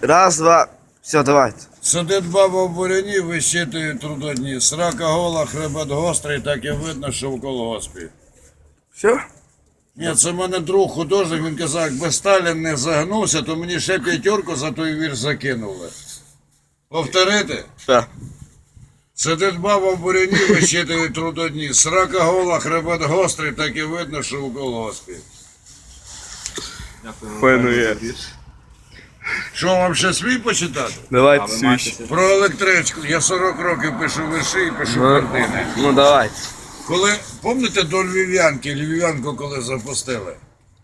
Раз, два. Все, давайте. Сидить баба в буряні, вищитує трудодні. Срака гола, хребет гострий, так і видно, що в колгоспі. Все? Ні, це в мене друг художник, він казав, якби Сталін не загнувся, то мені ще п'ятерку за той вірш закинули. Повторити? Так. Сидить баба в буряні, вищитує трудодні. Срака гола, хребет гострий, так і видно, що в колгоспі. Є. Що вам ще свій почитати? Давайте свіч. Про електричку. Я 40 років пишу вірші і пишу Ну, картини. ну давайте. Коли, пам'ятаєте до Львів'янки, Львів'янку коли запустили?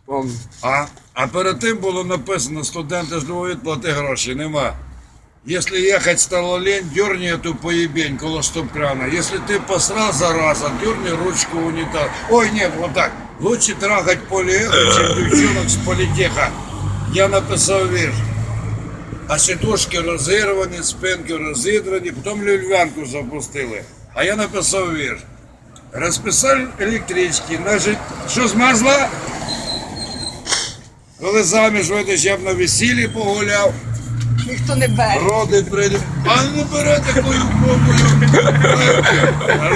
Помню. А, а перед тим було написано, студенти ж думають, плати гроші, нема. Если ехать стало лень, дерни эту поебень коло стоп-крана. Если ты посрал, зараза, дерни ручку унитаза. Ой, нет, вот так. Лучше трахать полиэхо, чем девчонок с политеха. Я написав вірш. А сідушки розірвані, спинки розідрані, потім люльвянку запустили. А я написав вірш. Розписав електрички, значить, що змерзла? Коли заміж вийдеш, я б на весіллі погуляв, Ніхто не бере. роди прийде. А не бере такою мовою.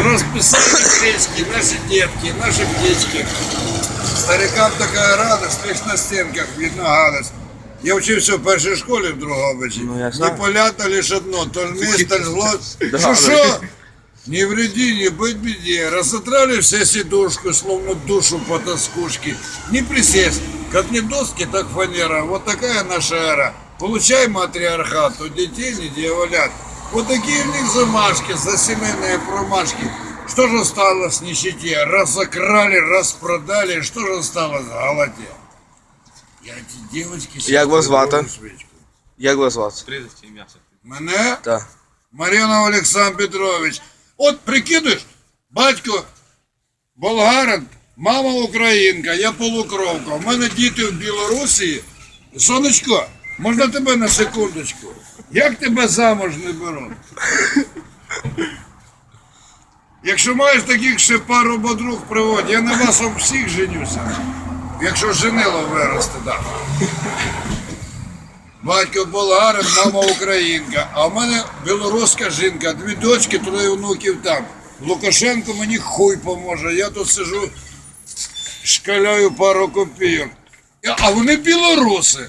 Розписали електрички, наші дітки, наші птички. Старикам така радость, лиш на стінках видно гадость. Я вчився в першій школі в Другобичі. Ну, я Не знаю. полято лиш одно, то льмись, то зло. Да, Що да. що? Не вреди, не быть беде. Разотрали все сидушку, словно душу по тоскушке. Не присесть. Как не доски, так фанера. Вот такая наша эра. Получай матриархат, у детей не дьяволят. Вот такие у них замашки, за семейные промашки. Что же осталось в нищете? Раз закрали, раз продали, что же осталось в голоде? Я эти девочки... Як вас звати? свічку. Як вас звати? Прізвище ім'я. Мене? Так. Марина Олександр Петрович. От прикидуєш, батько болгарин, мама українка, я полукровка. У мене діти в Білорусі. Сонечко, можна тебе на секундочку? Як тебе замуж не беруть? Якщо маєш таких ще пару подруг приводь, я на вас об всіх женюся. Якщо женило виросте, так. Батько болгарин, мама українка, а в мене білоруська жінка, дві дочки, троє внуків там. Лукашенко мені хуй поможе. Я тут сижу, шкаляю пару копійок. А вони білоруси.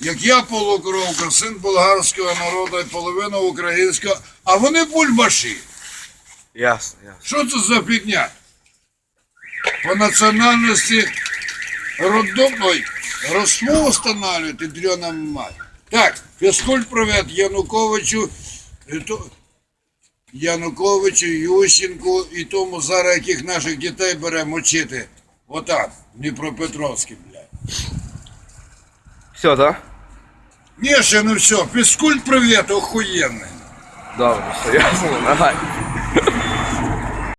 Як я полукровка, син болгарського народу і половина українського, а вони бульбаші. Ясно, ясно. Що це за фігня? По національності роддом, ой, розмову встановлювати дрьона мать. Так, фізкульт привет Януковичу, то- Януковичу, Ющенку і тому зараз яких наших дітей беремо вчити. Отак, Дніпропетровський, блядь. Все, так? Ні, ще не все. Фізкульт привет, охуєнний. Добре, все, ясно. Давай.